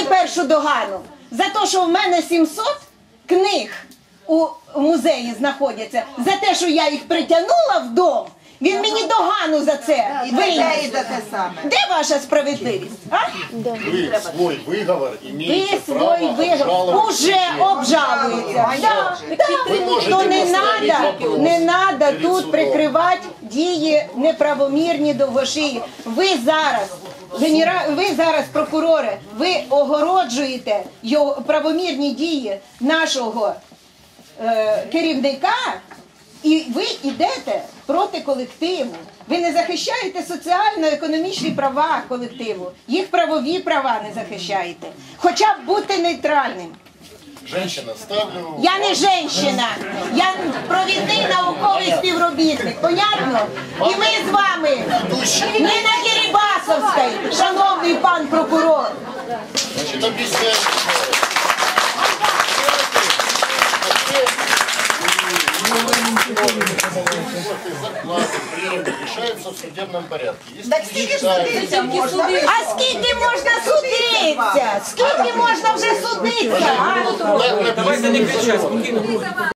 мені першу догану за те, що в мене 700 книг у музеї знаходяться, за те, що я їх притягнула в дом. Він мені догану за це виніс. Де ваша справедливість? А? Вы свой выговор Ви имеете свій право обжаловать. уже обжалується. Да, да. Можете То не поставити надо, вопрос не надо перед тут судом. прикривати дії неправомірні довгошиї. Ви зараз, генера... ви зараз, прокурори, ви огороджуєте його правомірні дії нашого е, керівника, і ви йдете проти колективу. Ви не захищаєте соціально-економічні права колективу, їх правові права не захищаєте. Хоча б бути нейтральним. Женщина, ставлю... Я не женщина, я провідний науковий співробітник. Понятно? І ми з вами Ніна Кірібасовська, Значит, объясняю. Зарплаты, премии решаются в судебном порядке. Если Так вы скільки ж считаете- судитися можна? А скільки можна судитися? Скільки можна вже судитися? а? Так написано. Давайте не кричать, спокійно.